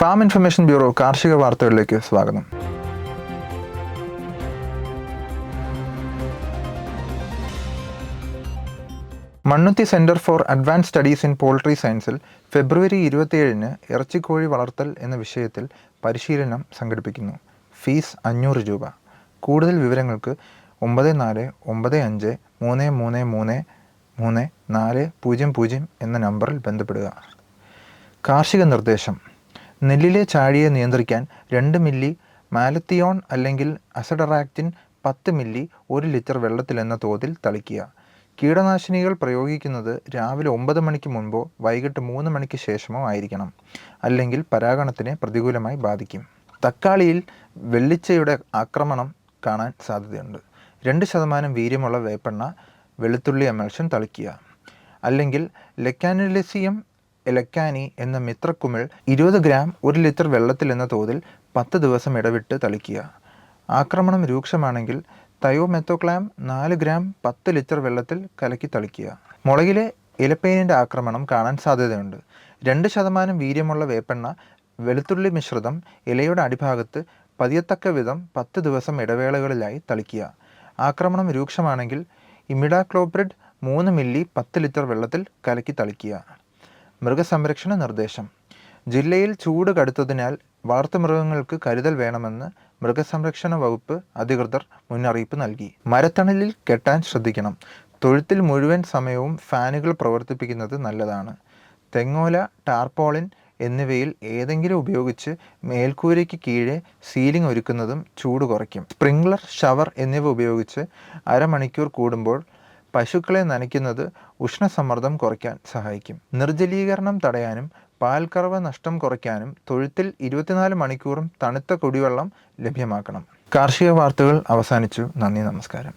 Farm information bureau കാർഷിക വാർത്തകളിലേക്ക് സ്വാഗതം. Mannuthy centre for advance studies in poultry സയൻസിൽ ഫെബ്രുവരി ഇരുപത്തിയേഴിന് ഇറച്ചിക്കോഴി വളർത്തൽ എന്ന വിഷയത്തിൽ പരിശീലനം സംഘടിപ്പിക്കുന്നു. ഫീസ് അഞ്ഞൂറ് രൂപ. കൂടുതൽ വിവരങ്ങൾക്ക് ഒമ്പത് നാല് ഒമ്പത് അഞ്ച് മൂന്ന് മൂന്ന് മൂന്ന് മൂന്ന് നാല് പൂജ്യം പൂജ്യം എന്ന നമ്പറിൽ ബന്ധപ്പെടുക. കാർഷിക നിർദ്ദേശം. നെല്ലിലെ ചാഴിയെ നിയന്ത്രിക്കാൻ രണ്ട് മില്ലി മാലത്തിയോൺ അല്ലെങ്കിൽ അസഡറാക്റ്റിൻ പത്ത് മില്ലി ഒരു ലിറ്റർ വെള്ളത്തിൽ എന്ന തോതിൽ തളിക്കുക. കീടനാശിനികൾ പ്രയോഗിക്കുന്നത് രാവിലെ ഒമ്പത് മണിക്ക് മുൻപോ വൈകിട്ട് മൂന്ന് മണിക്ക് ശേഷമോ ആയിരിക്കണം. അല്ലെങ്കിൽ പരാഗണത്തിനെ പ്രതികൂലമായി ബാധിക്കും. തക്കാളിയിൽ വെള്ളിച്ചയുടെ ആക്രമണം കാണാൻ സാധ്യതയുണ്ട്. രണ്ട് ശതമാനം വീര്യമുള്ള വേപ്പെണ്ണ വെളുത്തുള്ളി എമൽഷൻ തളിക്കുക. അല്ലെങ്കിൽ ലെക്കാനിലിസിയം എലക്കാനി എന്ന മിത്രക്കുമിൾ ഇരുപത് ഗ്രാം ഒരു ലിറ്റർ വെള്ളത്തിൽ എന്ന തോതിൽ പത്ത് ദിവസം ഇടവിട്ട് തളിക്കുക. ആക്രമണം രൂക്ഷമാണെങ്കിൽ തയോമെത്തോക്ലാം നാല് ഗ്രാം പത്ത് ലിറ്റർ വെള്ളത്തിൽ കലക്കി തളിക്കുക. മുളകിലെ ഇലപ്പേനിന്റെ ആക്രമണം കാണാൻ സാധ്യതയുണ്ട്. രണ്ട് ശതമാനം വീര്യമുള്ള വേപ്പെണ്ണ വെളുത്തുള്ളി മിശ്രിതം ഇലയുടെ അടിഭാഗത്ത് പതിയത്തക്ക വിധം പത്ത് ദിവസം ഇടവേളകളിലായി തളിക്കുക. ആക്രമണം രൂക്ഷമാണെങ്കിൽ ഇമിഡാക്ലോപ്രിഡ് മൂന്ന് മില്ലി പത്ത് ലിറ്റർ വെള്ളത്തിൽ കലക്കി തളിക്കുക. മൃഗസംരക്ഷണ നിർദ്ദേശം. ജില്ലയിൽ ചൂട് കടുത്തതിനാൽ വളർത്തുമൃഗങ്ങൾക്ക് കരുതൽ വേണമെന്ന് മൃഗസംരക്ഷണ വകുപ്പ് അധികൃതർ മുന്നറിയിപ്പ് നൽകി. മരത്തണലിൽ കെട്ടാൻ ശ്രദ്ധിക്കണം. തൊഴുത്തിൽ മുഴുവൻ സമയവും ഫാനുകൾ പ്രവർത്തിപ്പിക്കുന്നത് നല്ലതാണ്. തെങ്ങോല ടാർപോളിൻ എന്നിവയിൽ ഏതെങ്കിലും ഉപയോഗിച്ച് മേൽക്കൂരയ്ക്ക് കീഴെ സീലിംഗ് ഒരുക്കുന്നതും ചൂട് കുറയ്ക്കും. സ്പ്രിംഗ്ലർ ഷവർ എന്നിവ ഉപയോഗിച്ച് അരമണിക്കൂർ കൂടുമ്പോൾ പശുക്കളെ നനയ്ക്കുന്നത് ഉഷ്ണസമ്മർദ്ദം കുറയ്ക്കാൻ സഹായിക്കും. നിർജലീകരണം തടയാനും പാൽക്കറവ നഷ്ടം കുറയ്ക്കാനും തൊഴുത്തിൽ ഇരുപത്തിനാല് മണിക്കൂറും തണുത്ത കുടിവെള്ളം ലഭ്യമാക്കണം. കാർഷിക വാർത്തകൾ അവസാനിച്ചു. നന്ദി നമസ്കാരം.